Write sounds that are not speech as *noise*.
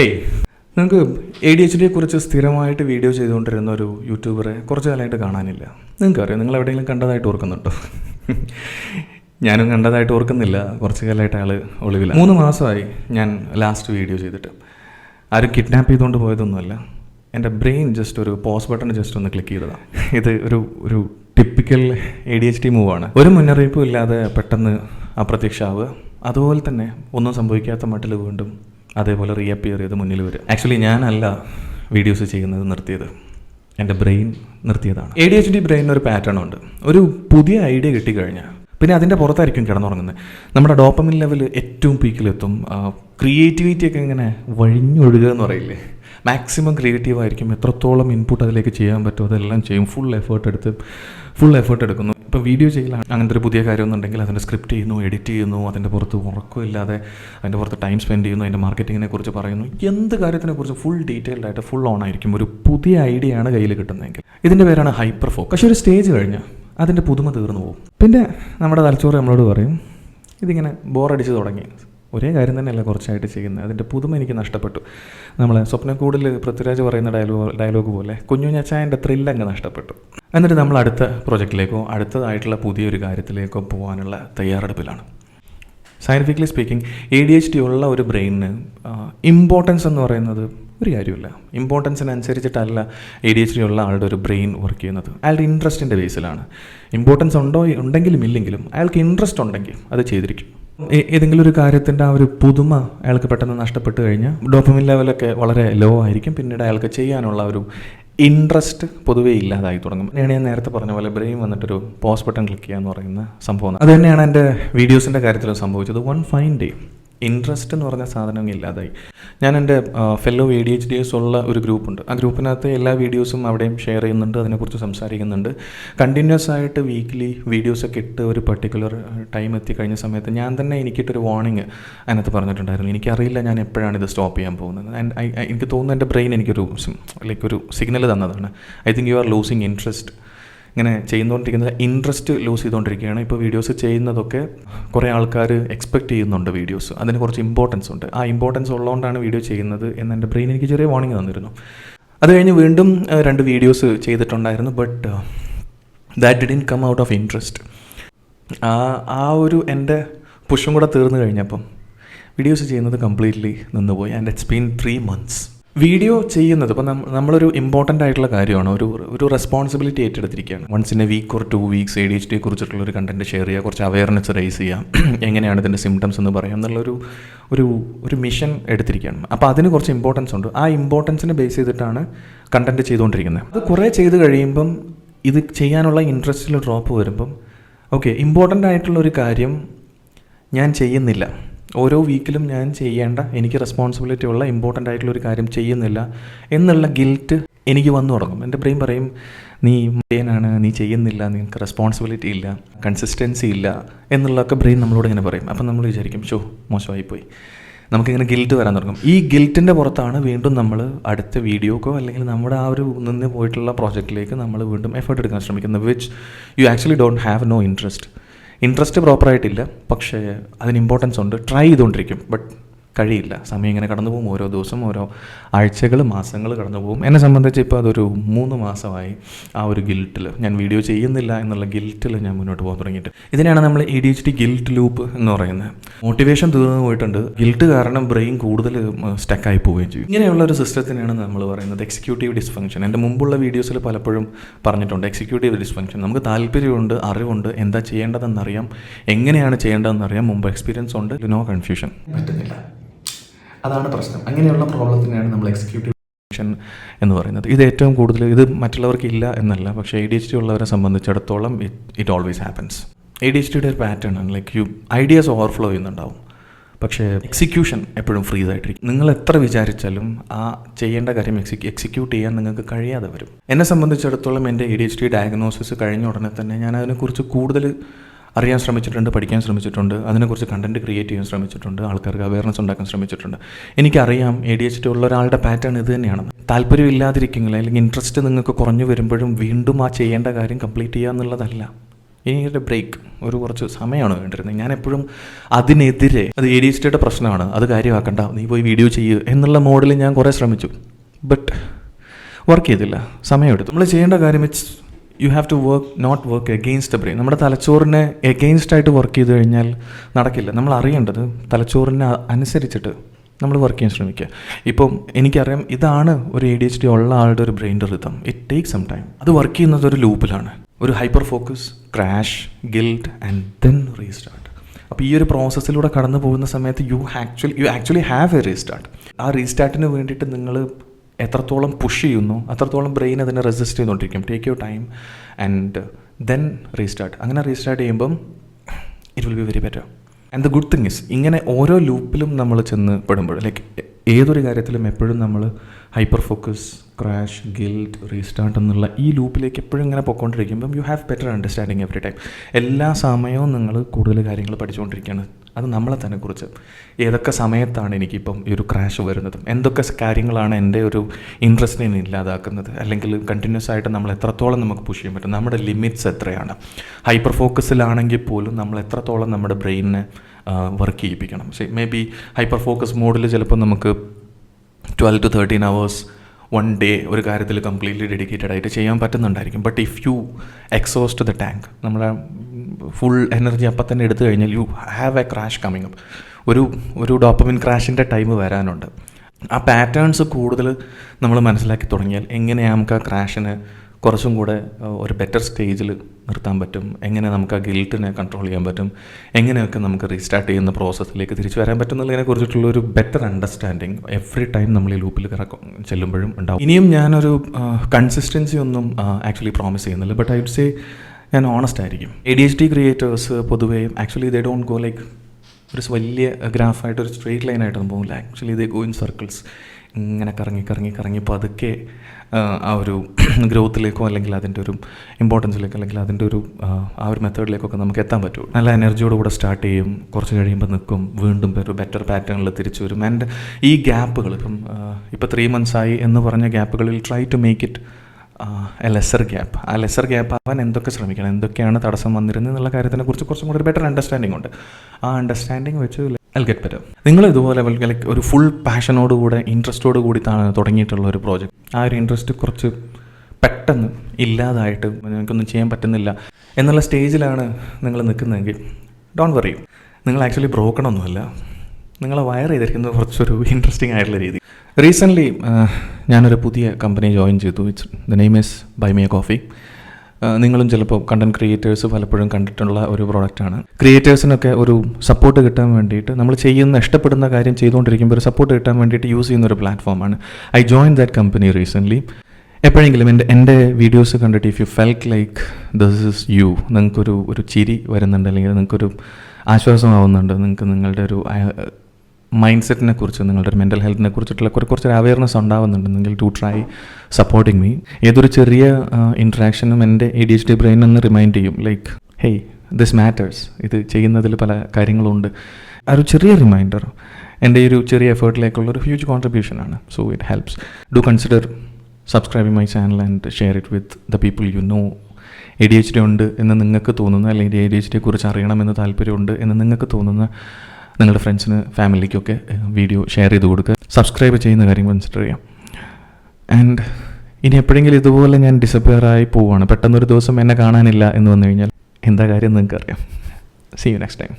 Hey നിങ്ങൾക്ക് A D H ഡിയെ കുറിച്ച് സ്ഥിരമായിട്ട് വീഡിയോ ചെയ്തുകൊണ്ടിരുന്ന ഒരു യൂട്യൂബറെ കുറച്ച് കാലമായിട്ട് കാണാനില്ല. നിങ്ങൾക്കറിയാം നിങ്ങൾ എവിടെയെങ്കിലും കണ്ടതായിട്ട് ഓർക്കുന്നുണ്ടോ? *laughs* ഞാനും കണ്ടതായിട്ട് ഓർക്കുന്നില്ല. കുറച്ച് കാലമായിട്ട് അയാൾ ഒളിവില്ല മൂന്ന് മാസമായി ഞാൻ ലാസ്റ്റ് വീഡിയോ ചെയ്തിട്ട്. ആരും കിഡ്നാപ്പ് ചെയ്തുകൊണ്ട് പോയതൊന്നുമല്ല. എന്റെ ബ്രെയിൻ ജസ്റ്റ് ഒരു പോസ് ബട്ടൺ ജസ്റ്റ് ഒന്ന് ക്ലിക്ക് ചെയ്തതാണ് ഇത് ഒരു ഒരു typical A D H D മൂവാണ് ഒരു മുന്നറിയിപ്പും ഇല്ലാതെ പെട്ടെന്ന് അപ്രത്യക്ഷമാവുക അതുപോലെ തന്നെ ഒന്നും സംഭവിക്കാത്ത മട്ടിൽ വീണ്ടും അതേപോലെ റീഅപ്പിയർ ചെയ്ത് മുന്നിൽ വരും ആക്ച്വലി ഞാനല്ല വീഡിയോസ് ചെയ്യുന്നത് നിർത്തിയത്. എന്റെ ബ്രെയിൻ നിർത്തിയതാണ്. എ ഡി എച്ച് ഡി ബ്രെയിനിന് ഒരു പാറ്റേൺ ഉണ്ട്. ഒരു പുതിയ ഐഡിയ കിട്ടിക്കഴിഞ്ഞാൽ പിന്നെ അതിന്റെ പുറത്തായിരിക്കും കിടന്നുറങ്ങുന്നത്. നമ്മുടെ ഡോപ്പമിൻ ലെവൽ ഏറ്റവും പീക്കിലെത്തും ക്രിയേറ്റിവിറ്റി ഒക്കെ ഇങ്ങനെ വഴിഞ്ഞൊഴുകുക എന്ന് പറയില്ലേ? മാക്സിമം ക്രിയേറ്റീവായിരിക്കും എത്രത്തോളം ഇൻപുട്ട് അതിലേക്ക് ചെയ്യാൻ പറ്റുമോ അതെല്ലാം ചെയ്യും. ഫുൾ എഫേർട്ട് എടുത്ത് ഫുൾ എഫേർട്ട് എടുക്കുന്നു. ഇപ്പോൾ വീഡിയോ ചെയ്യലാണ്. അങ്ങനത്തെ ഒരു പുതിയ കാര്യം എന്നുണ്ടെങ്കിൽ അതിന്റെ സ്ക്രിപ്റ്റ് ചെയ്യുന്നു എഡിറ്റ് ചെയ്യുന്നു അതിന്റെ പുറത്ത് ഉറക്കമില്ലാതെ അതിന്റെ പുറത്ത് ടൈം സ്പെൻഡ് ചെയ്യുന്നു അതിന്റെ മാർക്കറ്റിങ്ങിനെ കുറിച്ച് പറയുന്നു. എന്ത് കാര്യത്തിനെ കുറിച്ച് ഫുൾ ഡീറ്റെയിൽഡ് ആയിട്ട് ഫുൾ ഓൺ ആയിരിക്കും ഒരു പുതിയ ഐഡിയ ആണ് കയ്യിൽ കിട്ടുന്നതെങ്കിൽ. ഇതിന്റെ പേരാണ് ഹൈപ്പർ ഫോക്ക് പക്ഷേ ഒരു സ്റ്റേജ് കഴിഞ്ഞാൽ അതിന്റെ പുതുമ തീർന്നു പോകും. പിന്നെ നമ്മുടെ തലച്ചോറ് നമ്മളോട് പറയും ഇതിങ്ങനെ ബോറടിച്ച് തുടങ്ങി. ഒരേ കാര്യം തന്നെയല്ല കുറച്ചായിട്ട് ചെയ്യുന്നത്. അതിന്റെ പുതുമ എനിക്ക് നഷ്ടപ്പെട്ടു. നമ്മളെ സ്വപ്നക്കൂടിൽ പൃഥ്വിരാജ് പറയുന്ന ഡയലോഗ് ഡയലോഗ് പോലെ കുഞ്ഞു ഞച്ചായന്റെ ത്രില്ല് അങ്ങ് നഷ്ടപ്പെട്ടു. എന്നിട്ട് നമ്മൾ അടുത്ത പ്രൊജക്റ്റിലേക്കോ അടുത്തതായിട്ടുള്ള പുതിയൊരു കാര്യത്തിലേക്കോ പോകാനുള്ള തയ്യാറെടുപ്പിലാണ്. Scientifically speaking A D H D ഉള്ള ഒരു ബ്രെയിനിന് ഇമ്പോർട്ടൻസ് എന്ന് പറയുന്നത് ഒരു കാര്യമില്ല. ഇമ്പോർട്ടൻസിനനുസരിച്ചിട്ടല്ല എ ഡി എച്ച് ഡി ഉള്ള ആളുടെ ഒരു ബ്രെയിൻ വർക്ക് ചെയ്യുന്നത്. അയാളുടെ ഇൻട്രസ്റ്റിന്റെ ബേസിലാണ് ഇമ്പോർട്ടൻസ് ഉണ്ടോ ഉണ്ടെങ്കിലും ഇല്ലെങ്കിലും അയാൾക്ക് ഇൻട്രസ്റ്റ് ഉണ്ടെങ്കിൽ അത് ചെയ്തിരിക്കും. ഏതെങ്കിലും ഒരു കാര്യത്തിന്റെ ആ ഒരു പുതുമ അയാൾക്ക് പെട്ടെന്ന് നഷ്ടപ്പെട്ട് കഴിഞ്ഞാൽ ഡോപ്പമിൻ ലെവലൊക്കെ വളരെ ലോ ആയിരിക്കും. പിന്നീട് അയാൾക്ക് ചെയ്യാനുള്ള ഒരു ഇൻട്രസ്റ്റ് പൊതുവേ ഇല്ലാതായി തുടങ്ങും. അങ്ങനെയാണ് ഞാൻ നേരത്തെ പറഞ്ഞ പോലെ ബ്രെയിൻ വന്നിട്ടൊരു പോസ് ബട്ടൺ ക്ലിക്ക് ചെയ്യുക എന്ന് പറയുന്ന സംഭവം. അത് തന്നെയാണ് എന്റെ വീഡിയോസിന്റെ കാര്യത്തിലും സംഭവിച്ചത്. വൺ ഫൈൻ ഡേ ഇൻട്രസ്റ്റ് എന്ന് പറഞ്ഞ സാധനം ഇല്ലാതായി. ഞാൻ എന്റെ fellow A D H D S ഉള്ള ഒരു ഗ്രൂപ്പുണ്ട് ആ ഗ്രൂപ്പിനകത്ത് എല്ലാ വീഡിയോസും അവിടെയും ഷെയർ ചെയ്യുന്നുണ്ട് അതിനെക്കുറിച്ച് സംസാരിക്കുന്നുണ്ട്. കണ്ടിന്യൂസ് ആയിട്ട് വീക്ക്ലി വീഡിയോസൊക്കെ ഇട്ട് ഒരു പെർട്ടിക്കുലർ ടൈം എത്തി കഴിഞ്ഞ സമയത്ത് ഞാൻ തന്നെ എനിക്കിട്ടൊരു വാർണിംഗ് അതിനകത്ത് പറഞ്ഞിട്ടുണ്ടായിരുന്നു. എനിക്കറിയില്ല ഞാൻ എപ്പോഴാണ് ഇത് സ്റ്റോപ്പ് ചെയ്യാൻ പോകുന്നത്. ആൻഡ് എനിക്ക് തോന്നുന്നു എന്റെ ബ്രെയിൻ എനിക്കൊരു ലൈക്ക് ഒരു സിഗ്നൽ തന്നതാണ്. I think you are losing interest ഇങ്ങനെ ചെയ്യുന്നുകൊണ്ടിരിക്കുന്നത് ഇൻട്രസ്റ്റ് ലൂസ് ചെയ്തുകൊണ്ടിരിക്കുകയാണ് ഇപ്പോൾ വീഡിയോസ് ചെയ്യുന്നതൊക്കെ കുറേ ആൾക്കാർ എക്സ്പെക്റ്റ് ചെയ്യുന്നുണ്ട് വീഡിയോസ് അതിന് കുറച്ച് ഇമ്പോർട്ടൻസ് ഉണ്ട്. ആ ഇമ്പോർട്ടൻസ് ഉള്ളതുകൊണ്ടാണ് വീഡിയോ ചെയ്യുന്നത് എന്ന് എന്റെ ബ്രെയിൻ എനിക്ക് ചെറിയ വാണിംഗ് തന്നിരുന്നു. അത് കഴിഞ്ഞ് വീണ്ടും രണ്ട് വീഡിയോസ് ചെയ്തിട്ടുണ്ടായിരുന്നു but that didn't come out of interest ആ ആ ഒരു എന്റെ പുഷും കൂടെ തീർന്നു കഴിഞ്ഞപ്പം വീഡിയോസ് ചെയ്യുന്നത് കംപ്ലീറ്റ്ലി നിന്നുപോയി. And it's been three months video ചെയ്യുന്നത് ഇപ്പം നമ്മളൊരു ഇമ്പോർട്ടന്റ് ആയിട്ടുള്ള കാര്യമാണ്. ഒരു ഒരു responsibility ഏറ്റെടുത്തിരിക്കുകയാണ്. Once in a week or two weeks A D H ഡിയെ കുറിച്ചിട്ടുള്ള ഒരു കണ്ടന്റ് ഷെയർ ചെയ്യുക കുറച്ച് അവയർനെസ് റേസ് ചെയ്യാം എങ്ങനെയാണ് ഇതിന്റെ സിംറ്റംസ് എന്ന് പറയാം എന്നുള്ളൊരു ഒരു ഒരു മിഷൻ എടുത്തിരിക്കുകയാണ്. അപ്പോൾ അതിന് കുറച്ച് ഇമ്പോർട്ടൻസ് ഉണ്ട്. ആ ഇമ്പോർട്ടൻസിനെ ബേസ് ചെയ്തിട്ടാണ് കണ്ടന്റ് ചെയ്തുകൊണ്ടിരിക്കുന്നത്. അത് കുറേ ചെയ്ത് കഴിയുമ്പം ഇത് ചെയ്യാനുള്ള ഇൻട്രസ്റ്റിൽ ഡ്രോപ്പ് വരുമ്പം ഓക്കെ ഇമ്പോർട്ടന്റ് ആയിട്ടുള്ള ഒരു കാര്യം ഞാൻ ചെയ്യുന്നില്ല. ഓരോ വീക്കിലും ഞാൻ ചെയ്യേണ്ട എനിക്ക് റെസ്പോൺസിബിലിറ്റി ഉള്ള ഇമ്പോർട്ടന്റ് ആയിട്ടുള്ള ഒരു കാര്യം ചെയ്യുന്നില്ല എന്നുള്ള ഗിൽറ്റ് എനിക്ക് വന്നു തുടങ്ങും. എന്റെ ബ്രെയിൻ പറയും നീ മടിയനാണ് നീ ചെയ്യുന്നില്ല നിനക്ക് റെസ്പോൺസിബിലിറ്റി ഇല്ല കൺസിസ്റ്റൻസി ഇല്ല എന്നുള്ളതൊക്കെ ബ്രെയിൻ നമ്മളോട് ഇങ്ങനെ പറയും. അപ്പം നമ്മൾ വിചാരിക്കും ഷോ മോശമായിപ്പോയി. നമുക്കിങ്ങനെ ഗിൽറ്റ് വരാൻ തുടങ്ങും. ഈ ഗിൽറ്റിന്റെ പുറത്താണ് വീണ്ടും നമ്മൾ അടുത്ത വീഡിയോക്കോ അല്ലെങ്കിൽ നമ്മുടെ ആ ഒരു നിന്ന് പോയിട്ടുള്ള പ്രോജക്റ്റിലേക്ക് നമ്മൾ വീണ്ടും എഫേർട്ട് എടുക്കാൻ ശ്രമിക്കുന്നത് which you actually don't have no interest interest പ്രോപ്പറായിട്ടില്ല പക്ഷേ അതിന് ഇമ്പോർട്ടൻസ് ഉണ്ട്. ട്രൈ ചെയ്തുകൊണ്ടിരിക്കും. ബട്ട് കഴിയില്ല. സമയം ഇങ്ങനെ കടന്നു പോകും. ഓരോ ദിവസം ഓരോ ആഴ്ചകൾ മാസങ്ങൾ കടന്നു പോകും. എന്നെ സംബന്ധിച്ച് ഇപ്പോൾ അതൊരു മൂന്ന് മാസമായി ആ ഒരു ഗിൽറ്റിൽ ഞാൻ വീഡിയോ ചെയ്യുന്നില്ല എന്നുള്ള ഗിൽറ്റിൽ ഞാൻ മുന്നോട്ട് പോകാൻ തുടങ്ങിയിട്ട്. ഇതിനെയാണ് നമ്മൾ A D H D guilt loop എന്ന് പറയുന്നത്. മോട്ടിവേഷൻ തീർന്നു പോയിട്ടുണ്ട്. ഗിൽറ്റ് കാരണം ബ്രെയിൻ കൂടുതൽ സ്റ്റക്കായി പോവുകയും ചെയ്യും. ഇങ്ങനെയുള്ള ഒരു സിസ്റ്റത്തിനാണ് നമ്മൾ പറയുന്നത് എക്സിക്യൂട്ടീവ് ഡിസ്ഫങ്ഷൻ എന്റെ മുമ്പുള്ള വീഡിയോസിൽ പലപ്പോഴും പറഞ്ഞിട്ടുണ്ട് എക്സിക്യൂട്ടീവ് ഡിസ്ഫങ്ഷൻ നമുക്ക് താല്പര്യമുണ്ട് അറിവുണ്ട് എന്താ ചെയ്യേണ്ടതെന്നറിയാം എങ്ങനെയാണ് ചെയ്യേണ്ടതെന്നറിയാം മുമ്പ് എക്സ്പീരിയൻസ് ഉണ്ട് നോ കൺഫ്യൂഷൻ പറ്റുന്നില്ല. അതാണ് പ്രശ്നം. അങ്ങനെയുള്ള പ്രോബ്ലത്തിനെയാണ് നമ്മൾ എക്സിക്യൂട്ടീവ് ഫങ്ഷൻ എന്ന് പറയുന്നത്. ഇത് ഏറ്റവും കൂടുതൽ ഇത് മറ്റുള്ളവർക്ക് ഇല്ല എന്നല്ല പക്ഷേ എ ഡി എച്ച് ഡി ഉള്ളവരെ സംബന്ധിച്ചിടത്തോളം it always happens A D H ഡിയുടെ ഒരു പാറ്റേൺ ആണ് ലൈക്ക് യു ഐഡിയാസ് ഓവർഫ്ലോ ചെയ്യുന്നുണ്ടാവും. പക്ഷേ എക്സിക്യൂഷൻ എപ്പോഴും ഫ്രീസ് ആയിട്ടിരിക്കും നിങ്ങൾ എത്ര വിചാരിച്ചാലും ആ ചെയ്യേണ്ട കാര്യം എക്സിക്യൂ എക്സിക്യൂട്ട് ചെയ്യാൻ നിങ്ങൾക്ക് കഴിയാതെ വരും. എന്നെ സംബന്ധിച്ചിടത്തോളം എന്റെ A D H D diagnosis കഴിഞ്ഞ ഉടനെ തന്നെ ഞാൻ അതിനെക്കുറിച്ച് കൂടുതൽ അറിയാൻ ശ്രമിച്ചിട്ടുണ്ട് പഠിക്കാൻ ശ്രമിച്ചിട്ടുണ്ട് അതിനെക്കുറിച്ച് കണ്ടന്റ് ക്രിയേറ്റ് ചെയ്യാൻ ശ്രമിച്ചിട്ടുണ്ട് ആൾക്കാർക്ക് അവയർനെസ് ഉണ്ടാക്കാൻ ശ്രമിച്ചിട്ടുണ്ട്. എനിക്കറിയാം എ ഡി എച്ച് ഉള്ള ഒരാളുടെ പാറ്റേൺ ഇത് തന്നെയാണെന്ന്. താല്പര്യമില്ലാതിരിക്കുന്നില്ല അല്ലെങ്കിൽ ഇൻട്രസ്റ്റ് നിങ്ങൾക്ക് കുറഞ്ഞു വരുമ്പോഴും വീണ്ടും ആ ചെയ്യേണ്ട കാര്യം കംപ്ലീറ്റ് ചെയ്യുക എന്നുള്ളതല്ല. ഒരു ബ്രേക്ക് ഒരു കുറച്ച് സമയമാണ് വേണ്ടിയിരുന്നത്. ഞാൻ എപ്പോഴും അതിനെതിരെ അത് എ ഡി എച്ച് ഡിയുടെ പ്രശ്നമാണ് അത് കാര്യമാക്കണ്ട നീ പോയി വീഡിയോ ചെയ്യുക എന്നുള്ള മോഡിൽ ഞാൻ കുറേ ശ്രമിച്ചു. ബട്ട് വർക്ക് ചെയ്തില്ല. സമയമെടുത്തു. നമ്മൾ ചെയ്യേണ്ട കാര്യം it's you have to work not work against the brain നമ്മുടെ തലച്ചോറിനെ എഗെയിൻസ്റ്റ് ആയിട്ട് വർക്ക് ചെയ്ത് കഴിഞ്ഞാൽ നടക്കില്ല. നമ്മൾ അറിയേണ്ടത് തലച്ചോറിനെ അനുസരിച്ചിട്ട് നമ്മൾ വർക്ക് ചെയ്യാൻ ശ്രമിക്കുക. ഇപ്പം എനിക്കറിയാം ഇതാണ് ഒരു എ ഡി എച്ച് ഡി ഉള്ള ആളുടെ ഒരു ബ്രെയിന്റെ rhythm it take some time അത് വർക്ക് ചെയ്യുന്നത് ഒരു ലൂപ്പിലാണ് ഒരു hyper focus crash guilt and then restart അപ്പോൾ ഈ ഒരു പ്രോസസ്സിലൂടെ കടന്നു പോകുന്ന സമയത്ത് you actually you actually have a restart ആ റീസ്റ്റാർട്ടിന് വേണ്ടിയിട്ട് നിങ്ങൾ എത്രത്തോളം പുഷ് ചെയ്യുന്നു അത്രത്തോളം ബ്രെയിൻ അതിനെ റെസിസ്റ്റ് ചെയ്തുകൊണ്ടിരിക്കും. Take you time and then restart അങ്ങനെ റീസ്റ്റാർട്ട് ചെയ്യുമ്പം it will be very better and the good thing is ഇങ്ങനെ ഓരോ ലൂപ്പിലും നമ്മൾ ചെന്ന് പെടുമ്പോൾ ലൈക്ക് ഏതൊരു കാര്യത്തിലും എപ്പോഴും നമ്മൾ hyper focus crash guilt restart എന്നുള്ള ഈ ലൂപ്പിലേക്ക് എപ്പോഴും ഇങ്ങനെ പോയിക്കൊണ്ടിരിക്കുമ്പം you have better understanding every time എല്ലാ സമയവും നിങ്ങൾ കൂടുതൽ കാര്യങ്ങൾ പഠിച്ചുകൊണ്ടിരിക്കുകയാണ്. അത് നമ്മളെ തന്നെ കുറിച്ച് ഏതൊക്കെ സമയത്താണ് എനിക്കിപ്പം ഈ ഒരു ക്രാഷ് വരുന്നതും? എന്തൊക്കെ കാര്യങ്ങളാണ് എന്റെ ഒരു ഇൻട്രസ്റ്റിനെ ഇല്ലാതാക്കുന്നത്? അല്ലെങ്കിൽ കണ്ടിന്യൂസ് ആയിട്ട് നമ്മൾ എത്രത്തോളം നമുക്ക് പുഷ് ചെയ്യാൻ പറ്റും? നമ്മുടെ ലിമിറ്റ്സ് എത്രയാണ്? ഹൈപ്പർ ഫോക്കസിലാണെങ്കിൽ പോലും നമ്മൾ എത്രത്തോളം നമ്മുടെ ബ്രെയിനിനെ വർക്ക് ചെയ്യിപ്പിക്കണം? മേ ബി ഹൈപ്പർ ഫോക്കസ് മോഡിൽ ചിലപ്പോൾ നമുക്ക് twelve to thirteen hours one day ഒരു കാര്യത്തിൽ കംപ്ലീറ്റ്ലി ഡെഡിക്കേറ്റഡ് ആയിട്ട് ചെയ്യാൻ പറ്റുന്നുണ്ടായിരിക്കും. But if you exhaust the tank നമ്മുടെ ഫുൾ എനർജി അപ്പം തന്നെ എടുത്തു കഴിഞ്ഞാൽ you have a crash coming up ഒരു ഒരു ഡോപ്പമിൻ ക്രാഷിന്റെ ടൈം വരാനുണ്ട്. ആ പാറ്റേൺസ് കൂടുതൽ നമ്മൾ മനസ്സിലാക്കി തുടങ്ങിയാൽ എങ്ങനെയാണ് നമുക്ക് ആ ക്രാഷിനെ കുറച്ചും കൂടെ ഒരു ബെറ്റർ സ്റ്റേജിൽ നിർത്താൻ പറ്റും? എങ്ങനെ നമുക്ക് ആ ഗിൽട്ടിനെ കൺട്രോൾ ചെയ്യാൻ പറ്റും? എങ്ങനെയൊക്കെ നമുക്ക് റീസ്റ്റാർട്ട് ചെയ്യുന്ന പ്രോസസ്സിലേക്ക് തിരിച്ചു വരാൻ പറ്റും എന്നുള്ളതിനെ കുറിച്ചിട്ടുള്ള ഒരു ബെറ്റർ അണ്ടർസ്റ്റാൻഡിങ് എവറി ടൈം നമ്മൾ ഈ ലൂപ്പിൽ കറക്കും ചെല്ലുമ്പോഴും ഉണ്ടാവും. ഇനിയും ഞാനൊരു കൺസിസ്റ്റൻസി ഒന്നും ആക്ച്വലി പ്രോമിസ് ചെയ്യുന്നില്ല. ബട്ട് ഐ വുഡ് സേ ഞാൻ ഓണസ്റ്റ് ആയിരിക്കും. A D H D creators പൊതുവേ actually they don't go like ഒരു വലിയ ഗ്രാഫായിട്ട് ഒരു സ്ട്രെയിറ്റ് ലൈനായിട്ടൊന്നും പോകില്ല. Actually they go in circles ഇങ്ങനെ കറങ്ങി കറങ്ങി കറങ്ങി പതുക്കെ ആ, ഒരു *clears throat* ഗ്രോത്തിലേക്കോ അല്ലെങ്കിൽ അതിന്റെ ഒരു ഇമ്പോർട്ടൻസിലേക്കോ അല്ലെങ്കിൽ അതിന്റെ ഒരു ആ, ഒരു മെത്തേഡിലേക്കൊക്കെ നമുക്ക് എത്താൻ പറ്റും നല്ല എനർജിയോട് കൂടെ സ്റ്റാർട്ട് ചെയ്യും. കുറച്ച് കഴിയുമ്പോൾ നിൽക്കും. വീണ്ടും ഒരു ബെറ്റർ പാറ്റേണിൽ തിരിച്ചു വരും. ആൻഡ് ഈ ഗ്യാപ്പുകൾ ഇപ്പം ഇപ്പോൾ ത്രീ മന്ത്സ് ആയി എന്ന് പറഞ്ഞ ഗ്യാപ്പുകളിൽ try to make it lesser gap ആ ലെസർ ഗ്യാപ്പ് അവൻ എന്തൊക്കെ ശ്രമിക്കണം? എന്തൊക്കെയാണ് തടസ്സം വന്നിരുന്നത് എന്നുള്ള കാര്യത്തിനെ കുറിച്ച് കുറച്ചും കൂടി ബെറ്റർ അണ്ടർസ്റ്റാൻഡിംഗ് ഉണ്ട്. ആ അണ്ടർസ്റ്റാൻഡിങ് വെച്ച് ഐ ഗെറ്റ് ബെറ്റർ നിങ്ങൾ ഇതുപോലെ ലൈക്ക് ഒരു ഫുൾ പാഷനോട് കൂടെ ഇൻട്രസ്റ്റോട് കൂടി തുടങ്ങിയിട്ടുള്ള ഒരു പ്രോജക്റ്റ് ആ ഒരു ഇൻട്രസ്റ്റ് കുറച്ച് പെട്ടെന്ന് ഇല്ലാതായിട്ട് നിങ്ങൾക്കൊന്നും ചെയ്യാൻ പറ്റുന്നില്ല എന്നുള്ള സ്റ്റേജിലാണ് നിങ്ങൾ നിൽക്കുന്നതെങ്കിൽ ഡോണ്ട് വറി നിങ്ങൾ ആക്ച്വലി ബ്രോക്കൺ ഒന്നുമല്ല. നിങ്ങളെ വയർ ചെയ്തിരിക്കുന്നത് കുറച്ചൊരു ഇൻട്രസ്റ്റിംഗ് ആയിട്ടുള്ള രീതി. റീസെന്റ്ലി ഞാനൊരു പുതിയ കമ്പനി ജോയിൻ ചെയ്തു. It's the name is buy me coffee നിങ്ങളും ചിലപ്പോൾ കണ്ടന്റ് ക്രിയേറ്റേഴ്സ് പലപ്പോഴും കണ്ടിട്ടുള്ള ഒരു പ്രോഡക്റ്റാണ് ക്രിയേറ്റേഴ്സിനൊക്കെ ഒരു സപ്പോർട്ട് കിട്ടാൻ വേണ്ടിയിട്ട് നമ്മൾ ചെയ്യുന്ന ഇഷ്ടപ്പെടുന്ന കാര്യം ചെയ്തുകൊണ്ടിരിക്കുമ്പോൾ ഒരു സപ്പോർട്ട് കിട്ടാൻ വേണ്ടിയിട്ട് യൂസ് ചെയ്യുന്ന ഒരു പ്ലാറ്റ്ഫോമാണ് I join that company recently എപ്പോഴെങ്കിലും എന്റെ എന്റെ വീഡിയോസ് കണ്ടിട്ട് if you felt like this is you നിങ്ങൾക്കൊരു ഒരു ചിരി വരുന്നുണ്ട് അല്ലെങ്കിൽ നിങ്ങൾക്കൊരു ആശ്വാസമാവുന്നുണ്ട് നിങ്ങൾക്ക് നിങ്ങളുടെ ഒരു മൈൻഡ് സെറ്റിനെ കുറിച്ച് നിങ്ങളുടെ മെന്റൽ ഹെൽത്തിനെ കുറിച്ചിട്ടുള്ള കുറച്ച് കുറച്ചൊരു അവയർനെസ് ഉണ്ടാവുന്നുണ്ടെങ്കിൽ ടു ട്രൈ സപ്പോർട്ടിങ് മീ ഏതൊരു ചെറിയ ഇൻട്രാക്ഷനും എന്റെ A D H D brain എന്ന് റിമൈൻഡ് ചെയ്യും. ലൈക്ക് ഹേയ് ദിസ് മാറ്റേഴ്സ് ഇത് ചെയ്യുന്നതിൽ പല കാര്യങ്ങളുണ്ട്. ആ ഒരു ചെറിയ റിമൈൻഡർ എന്റെ ഒരു ചെറിയ എഫേർട്ടിലേക്കുള്ള ഒരു huge കോൺട്രിബ്യൂഷനാണ് so it helps do consider subscribe my channel and share it with the people you know A D H D ഉണ്ട് എന്ന് നിങ്ങൾക്ക് തോന്നുന്ന അല്ലെങ്കിൽ എ ഡി എച്ച് ഡിയെ കുറിച്ച് അറിയണമെന്ന് താല്പര്യമുണ്ട് എന്ന് നിങ്ങൾക്ക് തോന്നുന്ന നിങ്ങളുടെ ഫ്രണ്ട്സിന് ഫാമിലിക്കൊക്കെ വീഡിയോ ഷെയർ ചെയ്ത് കൊടുക്കുക. സബ്സ്ക്രൈബ് ചെയ്യുന്ന കാര്യം കൺസിഡർ ചെയ്യാം. ആൻഡ് ഇനി എപ്പോഴെങ്കിലും ഇതുപോലെ ഞാൻ ഡിസപ്പിയർ ആയി പോവുകയാണ്. പെട്ടെന്നൊരു ദിവസം എന്നെ കാണാനില്ല എന്ന് വന്നു കഴിഞ്ഞാൽ എന്താ കാര്യം നിങ്ങൾക്കറിയാം. See you next time